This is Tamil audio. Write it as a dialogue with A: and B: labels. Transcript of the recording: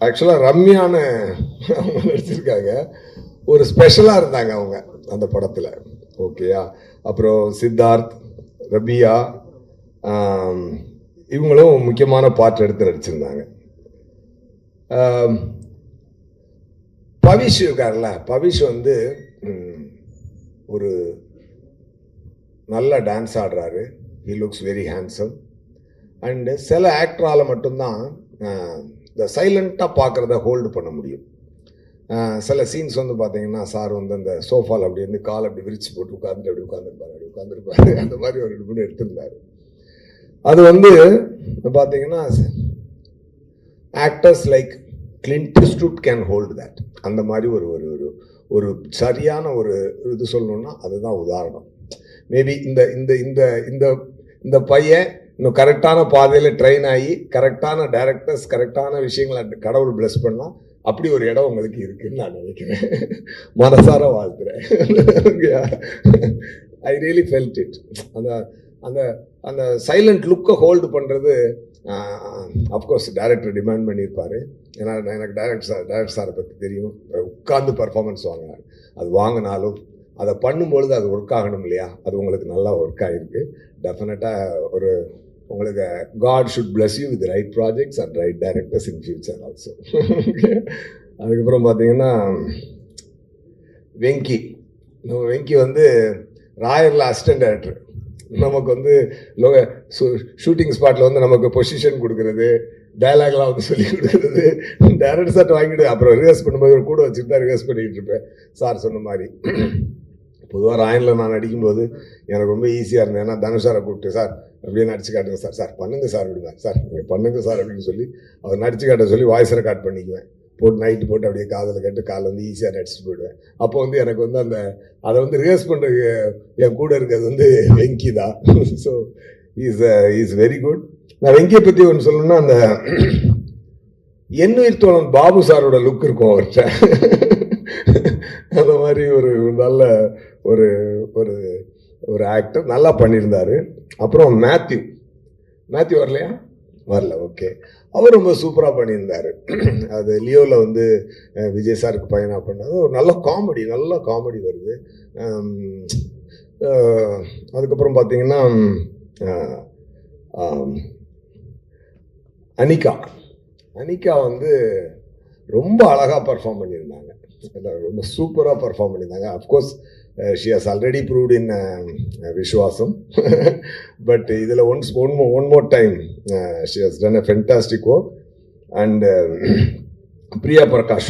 A: ஆக்சுவலாக ரம்யான அவங்க நடிச்சிருக்காங்க. ஒரு ஸ்பெஷலாக இருந்தாங்க அவங்க அந்த படத்தில். ஓகேயா அப்புறம் சித்தார்த் ரபியா இவங்களும் முக்கியமான பாட்டு எடுத்து நடிச்சிருந்தாங்க. பவிஷ் இருக்கார்ல? பவிஷ் வந்து ஒரு நல்ல டான்ஸ் ஆடுறாரு. He looks very handsome and சில ஆக்டரால் மட்டும்தான் இந்த சைலண்ட்டாக பார்க்குறத ஹோல்டு பண்ண முடியும். சில சீன்ஸ் வந்து பார்த்தீங்கன்னா சார் வந்து அந்த சோஃபாவில் அப்படி வந்து கால் அப்படி விரிச்சு போட்டு உட்காந்துட்டு அப்படி உட்காந்துருப்பாரு அப்படி உட்காந்துருப்பாரு அந்த மாதிரி ஒரு ரெண்டு மூணு எடுத்திருந்தார். அது வந்து பார்த்தீங்கன்னா actors like Clint Eastwood can hold that அந்த மாதிரி ஒரு ஒரு ஒரு ஒரு சரியான ஒரு இது சொல்லணுன்னா அதுதான் உதாரணம். மேபி இந்த இந்த இந்த இந்த இந்த பையன் இன்னும் கரெக்டான பாதையில் ட்ரெயின் ஆகி கரெக்டான டைரக்டர்ஸ் கரெக்டான விஷயங்களை கடவுள் பிளஸ் பண்ணால் அப்படி ஒரு இடம் உங்களுக்கு இருக்குன்னு நான் நினைக்கிறேன். மனசார வாழ்த்துறேன். ஐ ரியலி ஃபெல்ட் இட் அந்த அந்த அந்த சைலண்ட் லுக்கை ஹோல்டு பண்ணுறது அஃப்கோர்ஸ் டைரக்டர் டிமாண்ட் பண்ணியிருப்பார். ஏன்னா எனக்கு டைரக்டர் சார் டைரக்டர் சாரை பற்றி தெரியும். உட்கார்ந்து பர்ஃபார்மன்ஸ் வாங்கினார் அது வாங்கினாலும் அதை பண்ணும்பொழுது அது ஒர்க் ஆகணும் இல்லையா? அது உங்களுக்கு நல்லா ஒர்க் ஆகிருக்கு டெஃபினட்டாக ஒரு உங்களுக்கு God should bless you with right projects and right directors in future also அதுக்கப்புறம் பார்த்தீங்கன்னா வெங்கி நம்ம வெங்கி வந்து ராயரில் அசிஸ்டன்ட் டேரக்டர் நமக்கு வந்து லோ ஷூட்டிங் ஸ்பாட்டில் வந்து நமக்கு பொசிஷன் கொடுக்குறது டயலாக்லாம் வந்து சொல்லி கொடுக்குறது. டேரக்டர் சார்ட் வாங்கிட்டு அப்புறம் ரிஹர்ஸ் பண்ணும்போது கூட வச்சுட்டு தான் ரிஹர்ஸ் பண்ணிகிட்டு இருப்பேன். சார் சொன்ன மாதிரி. பொதுவாக ராயனில் நான் நடிக்கும்போது எனக்கு ரொம்ப ஈஸியாக இருந்தது. ஏன்னா தனுஷாரை கூப்பிட்டு சார் அப்படியே நடிச்சு காட்டுங்க சார். சார் பண்ணுங்க சார் அப்படின்னா சார் நீங்கள் பண்ணுங்க சார் அப்படின்னு சொல்லி அவர் நடிச்சு காட்ட சொல்லி வாய்ஸ் ரெக்கார்ட் பண்ணிக்குவேன். போட்டு நைட்டு போட்டு அப்படியே காதில் கட்டு காலை வந்து ஈஸியாக நடிச்சுட்டு போயிடுவேன். அப்போ வந்து எனக்கு வந்து அந்த அதை வந்து ரிஹர்ஸ் பண்ணுறதுக்கு என் கூட இருக்கிறது வந்து வெங்கி தான். So is is very good நான் வெங்கியை பற்றி ஒன்று சொல்லணும்னா அந்த எண்ணுயிர் தோழன் பாபு சாரோட லுக் இருக்கும் அவர்கிட்ட. அந்த மாதிரி ஒரு நல்ல ஒரு ஒரு ஒரு ஆக்டர் நல்லா பண்ணியிருந்தாரு. அப்புறம் மேத்யூ மேத்யூ வரலையா? வரல ஓகே அவர் ரொம்ப சூப்பராக பண்ணியிருந்தார். அது லியோவில் வந்து விஜய் சாருக்கு பையனாக பண்ணது. ஒரு நல்ல காமெடி நல்ல காமெடி வருது. அதுக்கப்புறம் பார்த்தீங்கன்னா அனிகா. அனிகா வந்து ரொம்ப அழகாக பர்ஃபார்ம் பண்ணியிருந்தாங்க. எல்லாம் ரொம்ப சூப்பராக பர்ஃபார்ம் பண்ணியிருந்தாங்க. Of course Uh, she has already proved in um, uh, Vishwasam. but idhila once one more, one more time uh, she has done a fantastic work and Priya Prakash.